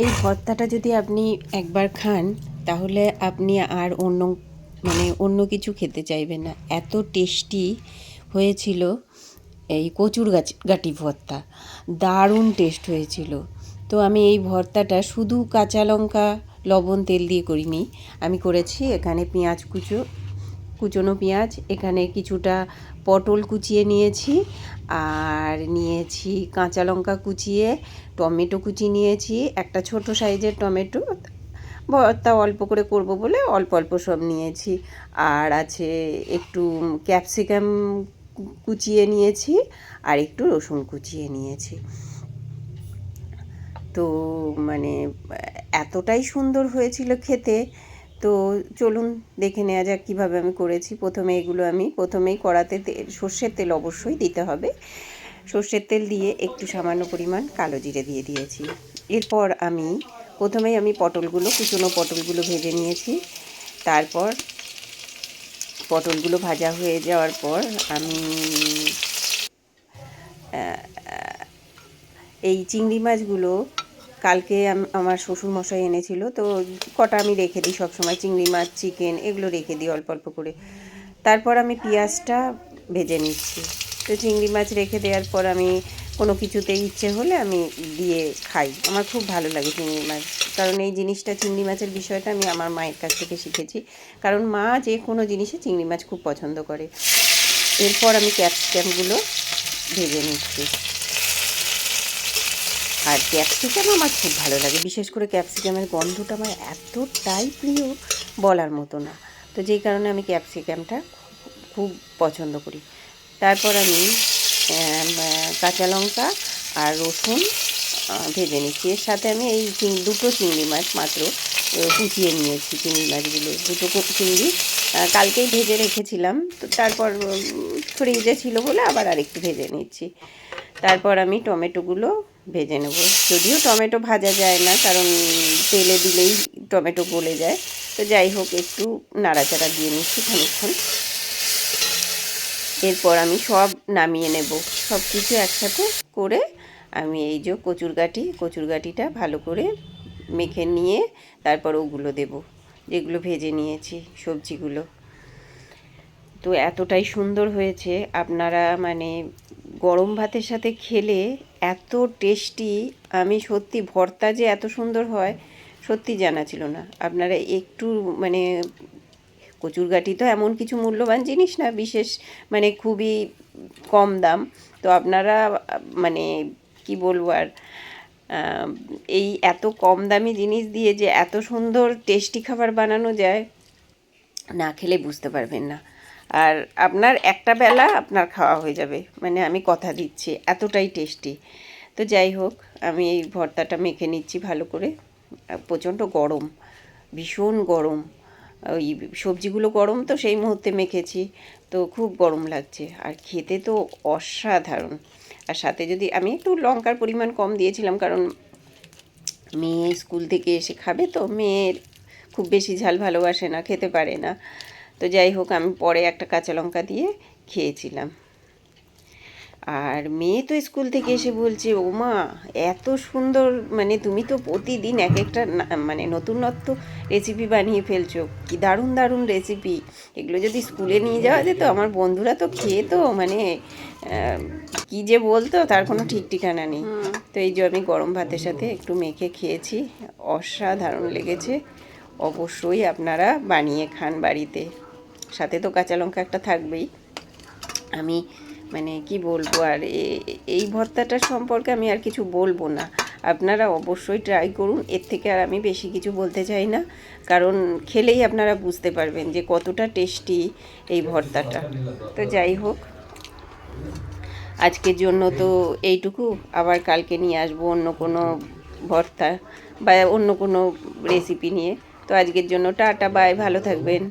এই ভর্তাটা যদি আপনি একবার খান, তাহলে আপনি আর অন্য মানে অন্য কিছু খেতে চাইবেন না। এত টেস্টি হয়েছিল এই কচুর গাছ, গাটি ভর্তা। দারুণ টেস্ট হয়েছিল। তো আমি এই ভর্তাটা শুধু কাঁচা লঙ্কা, লবণ, তেল দিয়ে করিনি। আমি করেছি এখানে পেঁয়াজ কুচো কুচনো পেঁয়াজ, এখানে কিছুটা পটল কুচিয়ে নিয়েছি, আর নিয়েছি কাঁচা লঙ্কা কুচিয়ে, টমেটো কুচি নিয়েছি, একটা ছোট সাইজের টমেটো ভর্তা অল্প করে করব বলে অল্প অল্প সব নিয়েছি, আর আছে একটু ক্যাপসিকাম কুচিয়ে নিয়েছি, আর একটু রসুন কুচিয়ে নিয়েছি। তো মানে এতটাই সুন্দর হয়েছিল খেতে তো চলুন দেখে নেওয়া যাক কীভাবে আমি করেছি। প্রথমে এগুলো আমি প্রথমেই কড়াতে তেল সর্ষের তেল অবশ্যই দিতে হবে। সর্ষের তেল দিয়ে একটু সামান্য পরিমাণ কালো জিরে দিয়ে দিয়েছি। এরপর আমি প্রথমেই আমি পটলগুলো, কুচনো পটলগুলো ভেজে নিয়েছি। তারপর পটলগুলো ভাজা হয়ে যাওয়ার পর আমি এই চিংড়ি মাছগুলো কালকে আমার শ্বশুর মশাই এনেছিল, তো কটা আমি রেখে দিই সবসময়, চিংড়ি মাছ, চিকেন এগুলো রেখে দিই অল্প অল্প করে। তারপর আমি পেঁয়াজটা ভেজে নিচ্ছি। তো চিংড়ি মাছ রেখে দেওয়ার পর আমি কোনো কিছুতে ইচ্ছে হলে আমি দিয়ে খাই। আমার খুব ভালো লাগে চিংড়ি মাছ। কারণ এই জিনিসটা, চিংড়ি মাছের বিষয়টা আমি আমার মায়ের কাছ থেকে শিখেছি। কারণ মা যে কোনো জিনিসে চিংড়ি মাছ খুব পছন্দ করে। এরপর আমি ক্যাপসিকামগুলো ভেজে নিচ্ছি। আর ক্যাপসিকাম আমার খুব ভালো লাগে। বিশেষ করে ক্যাপসিকামের গন্ধটা আমার এতটাই প্রিয় বলার মতো না। তো যেই কারণে আমি ক্যাপসিকামটা খুব পছন্দ করি। তারপর আমি কাঁচা লঙ্কা আর রসুন ভেজে নিচ্ছি। এর সাথে আমি এই দুটো চিংড়ি মাছ মাত্র কুচিয়ে নিয়েছি চিংড়ি মাছগুলো। দুটো চিংড়ি কালকেই ভেজে রেখেছিলাম। তো তারপর ফ্রিজে ছিল বলে আবার আরেকটু ভেজে নিচ্ছি। তারপর আমি টমেটোগুলো ভেজে নেব। যদিও টমেটো ভাজা যায় না, কারণ তেলে দিলেই টমেটো গলে যায়। তো যাই হোক, একটু নাড়াচাড়া দিয়ে নিচ্ছি খানিক্ষণ এরপর আমি সব নামিয়ে নেব। সব কিছু একসাথে করে আমি এই যে কচুর গাটি কচুর ভালো করে মেখে নিয়ে তারপর ওগুলো দেব, যেগুলো ভেজে নিয়েছি, সবজিগুলো। তো এতটাই সুন্দর হয়েছে। আপনারা মানে গরম ভাতের সাথে খেলে এত টেস্টি, আমি সত্যি ভর্তা যে এত সুন্দর হয়, সত্যি জানা ছিল না। আপনারা একটু মানে কচুরগাটি তো এমন কিছু মূল্যবান জিনিস না, বিশেষ মানে খুবই কম দাম। তো আপনারা মানে কি বলব আর এই এত কম দামি জিনিস দিয়ে যে এত সুন্দর টেস্টি খাবার বানানো যায়, না খেলে বুঝতে পারবেন না। আর আপনার একটা বেলা আপনার খাওয়া হয়ে যাবে। মানে আমি কথা দিচ্ছি, এতটাই টেস্টি তো যাই হোক, আমি এই ভর্তাটা মেখে নিচ্ছি ভালো করে। প্রচণ্ড গরম, ভীষণ গরম। ওই সবজিগুলো গরম তো সেই মুহূর্তে মেখেছি। তো খুব গরম লাগছে। আর খেতে তো অসাধারণ। আর সাথে যদি আমি একটু লঙ্কার পরিমাণ কম দিয়েছিলাম, কারণ মেয়ে স্কুল থেকে এসে খাবে তো, মেয়ের খুব বেশি ঝাল ভালোবাসে না, খেতে পারে না। তো যাই হোক, আমি পরে একটা কাঁচা লঙ্কা দিয়ে খেয়েছিলাম। আর মেয়ে তো স্কুল থেকে এসে বলছে ও মা এত সুন্দর মানে তুমি তো প্রতিদিন এক একটা মানে নতুনত্ব রেসিপি বানিয়ে ফেলছো, কি দারুণ দারুণ রেসিপি এগুলো যদি স্কুলে নিয়ে যাওয়া যেত, আমার বন্ধুরা তো খেয়ে তো মানে কি যে বলতো, তার কোনো ঠিক ঠিকানা নেই। তো এই যে আমি গরম ভাতের সাথে একটু মেখে খেয়েছি, অসাধারণ লেগেছে। অবশ্যই আপনারা বানিয়ে খান বাড়িতে। সাথে তো কাঁচা লঙ্কা একটা থাকবেই। আমি মানে কি বলব আর এই ভর্তাটা সম্পর্কে আমি আর কিছু বলব না। আপনারা অবশ্যই ট্রাই করুন, এর থেকে আর আমি বেশি কিছু বলতে চাই না। কারণ খেলেই আপনারা বুঝতে পারবেন যে কতটা টেস্টি এই ভর্তাটা। তো যাই হোক, আজকের জন্য তো এইটুকু। আবার কালকে নিয়ে আসব অন্য কোনো ভর্তা বা অন্য কোনো রেসিপি নিয়ে। তো আজকের জন্য টাটা বাই ভালো থাকবেন।